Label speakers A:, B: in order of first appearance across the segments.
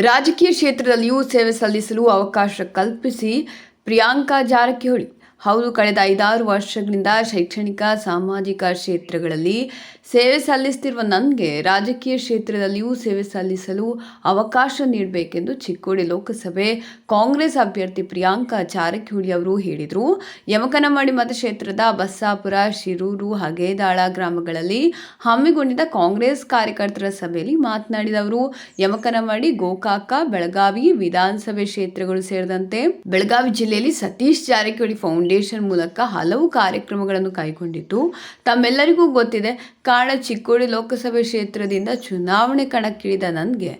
A: ರಾಜಕೀಯ ಕ್ಷೇತ್ರದಲ್ಲಿಯೂ ಸೇವೆ ಸಲ್ಲಿಸಲು ಅವಕಾಶ ಕಲ್ಪಿಸಿ. ಪ್ರಿಯಾಂಕಾ ಜಾರಕಿಹೊಳಿ ಹೌದು, ಕಳೆದ ಐದಾರು ವರ್ಷಗಳಿಂದ ಶೈಕ್ಷಣಿಕ, ಸಾಮಾಜಿಕ ಕ್ಷೇತ್ರಗಳಲ್ಲಿ ಸೇವೆ ಸಲ್ಲಿಸ್ತಿರುವ ನನಗೆ ರಾಜಕೀಯ ಕ್ಷೇತ್ರದಲ್ಲಿಯೂ ಸೇವೆ ಸಲ್ಲಿಸಲು ಅವಕಾಶ ನೀಡಬೇಕೆಂದು ಚಿಕ್ಕೋಡಿ ಲೋಕಸಭೆ ಕಾಂಗ್ರೆಸ್ ಅಭ್ಯರ್ಥಿ ಪ್ರಿಯಾಂಕಾ ಜಾರಕಿಹೊಳಿ ಅವರು ಹೇಳಿದರು. ಯಮಕನಮಡಿ ಮತಕ್ಷೇತ್ರದ ಬಸ್ಸಾಪುರ, ಶಿರೂರು, ಹಗೇದಾಳ ಗ್ರಾಮಗಳಲ್ಲಿ ಹಮ್ಮಿಕೊಂಡಿದ್ದ ಕಾಂಗ್ರೆಸ್ ಕಾರ್ಯಕರ್ತರ ಸಭೆಯಲ್ಲಿ ಮಾತನಾಡಿದ ಅವರು, ಯಮಕನಮಡಿ, ಗೋಕಾಕ, ಬೆಳಗಾವಿ ವಿಧಾನಸಭೆ ಕ್ಷೇತ್ರಗಳು ಸೇರಿದಂತೆ ಬೆಳಗಾವಿ ಜಿಲ್ಲೆಯಲ್ಲಿ ಸತೀಶ್ ಜಾರಕಿಹೊಳಿ ಫೌಂಡೇಶನ್ ಮೂಲಕ ಹಲವು ಕಾರ್ಯಕ್ರಮಗಳನ್ನು ಕೈಗೊಂಡಿತ್ತು ತಮ್ಮೆಲ್ಲರಿಗೂ ಗೊತ್ತಿದೆ ಕಾರಣ ಚಿಕ್ಕೋಡಿ ಲೋಕಸಭೆ ಕ್ಷೇತ್ರದಿಂದ ಚುನಾವಣೆ ಕಣಕ್ಕಿಳಿದ ನನಗೆ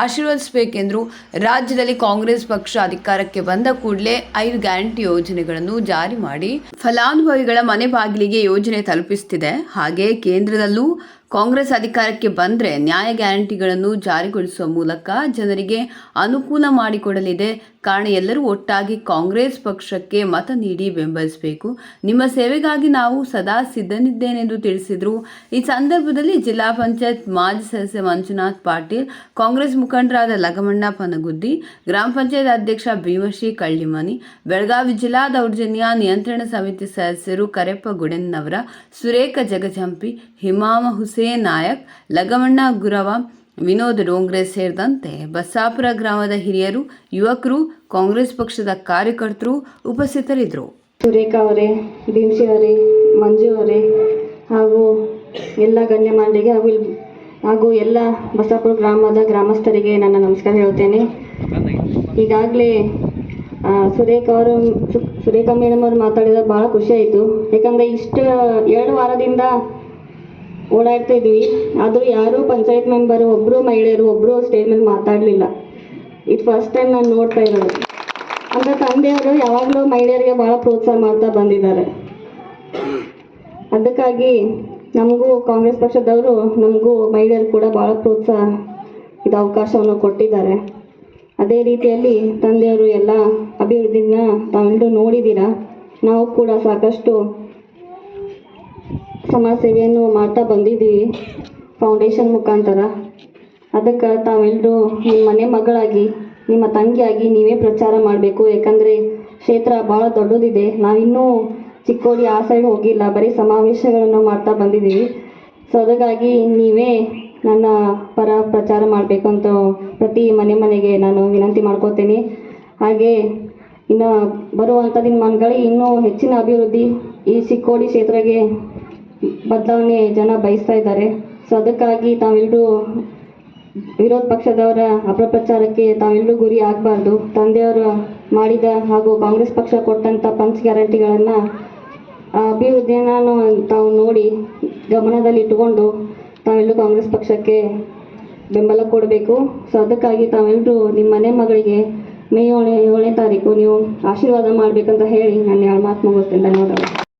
A: ಆಶೀರ್ವದಿಸಬೇಕೆಂದರು ರಾಜ್ಯದಲ್ಲಿ ಕಾಂಗ್ರೆಸ್ ಪಕ್ಷ ಅಧಿಕಾರಕ್ಕೆ ಬಂದ ಕೂಡಲೇ ಐದು ಗ್ಯಾರಂಟಿ ಯೋಜನೆಗಳನ್ನು ಜಾರಿ ಮಾಡಿ ಫಲಾನುಭವಿಗಳ ಮನೆ ಬಾಗಿಲಿಗೆ ಯೋಜನೆ ತಲುಪಿಸುತ್ತಿದೆ ಹಾಗೆ ಕೇಂದ್ರದಲ್ಲೂ ಕಾಂಗ್ರೆಸ್ ಅಧಿಕಾರಕ್ಕೆ ಬಂದರೆ ನ್ಯಾಯ ಗ್ಯಾರಂಟಿಗಳನ್ನು ಜಾರಿಗೊಳಿಸುವ ಮೂಲಕ ಜನರಿಗೆ ಅನುಕೂಲ ಮಾಡಿಕೊಡಲಿದೆ. ಕಾರಣ, ಎಲ್ಲರೂ ಒಟ್ಟಾಗಿ ಕಾಂಗ್ರೆಸ್ ಪಕ್ಷಕ್ಕೆ ಮತ ನೀಡಿ ಬೆಂಬಲಿಸಬೇಕು. ನಿಮ್ಮ ಸೇವೆಗಾಗಿ ನಾವು ಸದಾ ಸಿದ್ಧನಿದ್ದೇನೆಂದು ತಿಳಿಸಿದರು. ಈ ಸಂದರ್ಭದಲ್ಲಿ ಜಿಲ್ಲಾ ಪಂಚಾಯತ್ ಮಾಜಿ ಸದಸ್ಯ ಮಂಜುನಾಥ್ ಪಾಟೀಲ್, ಕಾಂಗ್ರೆಸ್ ಮುಖಂಡರಾದ ಲಗಮಣ್ಣ ಪನಗುದ್ದಿ, ಗ್ರಾಮ ಪಂಚಾಯತ್ ಅಧ್ಯಕ್ಷ ಭೀಮಶ್ರೀ ಕಳ್ಳಿಮನಿ, ಬೆಳಗಾವಿ ಜಿಲ್ಲಾ ದೌರ್ಜನ್ಯ ನಿಯಂತ್ರಣ ಸಮಿತಿ ಸದಸ್ಯರು ಕರೆಪ್ಪ ಗುಡೆನ್ನವರ, ಸುರೇಖ ಜಗಜಂಪಿ, ಹಿಮಾಮ ಹುಸೇನ್ ನಾಯಕ್ ಲಗವಣ್ಣ ಗುರವ, ವಿನೋದ್ ಡೋಂಗ್ರೆ ಸೇರಿದಂತೆ ಬಸಾಪುರ ಗ್ರಾಮದ ಹಿರಿಯರು, ಯುವಕರು, ಕಾಂಗ್ರೆಸ್ ಪಕ್ಷದ ಕಾರ್ಯಕರ್ತರು ಉಪಸ್ಥಿತರಿದ್ದರು.
B: ಸುರೇಖಾ ಅವರೇ, ಭೀಮ್ಸಿ ಅವರೇ, ಮಂಜು ಅವರೇ ಹಾಗೂ ಎಲ್ಲ ಗಣ್ಯಮಾನ್ಯರಿಗೆ ಹಾಗೂ ಇಲ್ಲಿ ಹಾಗೂ ಎಲ್ಲ ಬಸಾಪುರ ಗ್ರಾಮದ ಗ್ರಾಮಸ್ಥರಿಗೆ ನನ್ನ ನಮಸ್ಕಾರ ಹೇಳುತ್ತೇನೆ. ಈಗಾಗಲೇ ಸುರೇಖ ಅವರು ಸುರೇಖಾ ಮೇಡಮ್ ಅವರು ಮಾತಾಡಿದ ಭಾಳ ಖುಷಿ ಆಯಿತು. ಯಾಕಂದರೆ ಇಷ್ಟು ಎರಡು ವಾರದಿಂದ ಓಡಾಡ್ತಾ ಇದ್ವಿ ಆದರೂ ಯಾರೂ ಪಂಚಾಯತ್ ಮೆಂಬರು ಒಬ್ಬರು ಮಹಿಳೆಯರು ಒಬ್ಬರು ಸ್ಟೇಜ್ ಮೇಲೆ ಮಾತಾಡಲಿಲ್ಲ. ಇದು ಫಸ್ಟ್ ಟೈಮ್ ನಾನು ನೋಡ್ತಾ ಇರೋದು. ಅಂದರೆ ತಂದೆಯವರು ಯಾವಾಗಲೂ ಮಹಿಳೆಯರಿಗೆ ಭಾಳ ಪ್ರೋತ್ಸಾಹ ಮಾಡ್ತಾ ಬಂದಿದ್ದಾರೆ. ಅದಕ್ಕಾಗಿ ನಮಗೂ ಕಾಂಗ್ರೆಸ್ ಪಕ್ಷದವರು, ನಮಗೂ ಮಹಿಳೆಯರು ಕೂಡ ಭಾಳ ಪ್ರೋತ್ಸಾಹ, ಇದು ಅವಕಾಶವನ್ನು ಕೊಟ್ಟಿದ್ದಾರೆ. ಅದೇ ರೀತಿಯಲ್ಲಿ ತಂದೆಯವರು ಎಲ್ಲ ಅಭಿವೃದ್ಧಿನ ತಾವೆಲ್ಲರೂ ನೋಡಿದ್ದೀರಾ? ನಾವು ಕೂಡ ಸಾಕಷ್ಟು ಸಮಾಜ ಸೇವೆಯನ್ನು ಮಾಡ್ತಾ ಬಂದಿದ್ದೀವಿ ಫೌಂಡೇಶನ್ ಮುಖಾಂತರ. ಅದಕ್ಕೆ ತಾವೆಲ್ಲರೂ ನಿಮ್ಮ ಮನೆ ಮಗಳಾಗಿ, ನಿಮ್ಮ ತಂಗಿಯಾಗಿ ನೀವೇ ಪ್ರಚಾರ ಮಾಡಬೇಕು. ಯಾಕಂದರೆ ಕ್ಷೇತ್ರ ಭಾಳ ದೊಡ್ಡದಿದೆ. ನಾವಿನ್ನೂ ಚಿಕ್ಕೋಡಿ ಆ ಸೈಡ್ ಹೋಗಿಲ್ಲ. ಬರೀ ಸಮಾವೇಶಗಳನ್ನು ಮಾಡ್ತಾ ಬಂದಿದ್ದೀವಿ. ಸೊ ಅದಕ್ಕಾಗಿ ನೀವೇ ನನ್ನ ಪರ ಪ್ರಚಾರ ಮಾಡಬೇಕು ಅಂತ ಪ್ರತಿ ಮನೆ ಮನೆಗೆ ನಾನು ವಿನಂತಿ ಮಾಡ್ಕೋತೀನಿ. ಹಾಗೆ ಇನ್ನು ಬರುವಂಥ ದಿನಮಾನಗಳಿಗೆ ಇನ್ನೂ ಹೆಚ್ಚಿನ ಅಭಿವೃದ್ಧಿ ಈ ಚಿಕ್ಕೋಡಿ ಕ್ಷೇತ್ರಕ್ಕೆ ಬದಲಾವಣೆ ಜನ ಬಯಸ್ತಾ ಇದ್ದಾರೆ. ಸೊ ಅದಕ್ಕಾಗಿ ತಾವೆಲ್ಲರೂ ವಿರೋಧ ಪಕ್ಷದವರ ಅಪಪ್ರಚಾರಕ್ಕೆ ತಾವೆಲ್ಲರೂ ಗುರಿ ಆಗಬಾರ್ದು. ತಂದೆಯವರು ಮಾಡಿದ ಹಾಗೂ ಕಾಂಗ್ರೆಸ್ ಪಕ್ಷ ಕೊಟ್ಟಂಥ ಪಂಚ್ ಗ್ಯಾರಂಟಿಗಳನ್ನು ಅಭಿವೃದ್ಧಿಯನ್ನು ತಾವು ನೋಡಿ ಗಮನದಲ್ಲಿ ಇಟ್ಟುಕೊಂಡು ತಾವೆಲ್ಲರೂ ಕಾಂಗ್ರೆಸ್ ಪಕ್ಷಕ್ಕೆ ಬೆಂಬಲ ಕೊಡಬೇಕು. ಸೊ ಅದಕ್ಕಾಗಿ ತಾವೆಲ್ಲರೂ ನಿಮ್ಮ ಮನೆ ಮಗಳಿಗೆ ಮೇ ಏಳನೇ ಏಳನೇ ತಾರೀಕು ನೀವು ಆಶೀರ್ವಾದ ಮಾಡಬೇಕಂತ ಹೇಳಿ ನಾನು ಮಾತು ಮುಗಿಸ್ತೇನೆ ಧನ್ಯವಾದಗಳು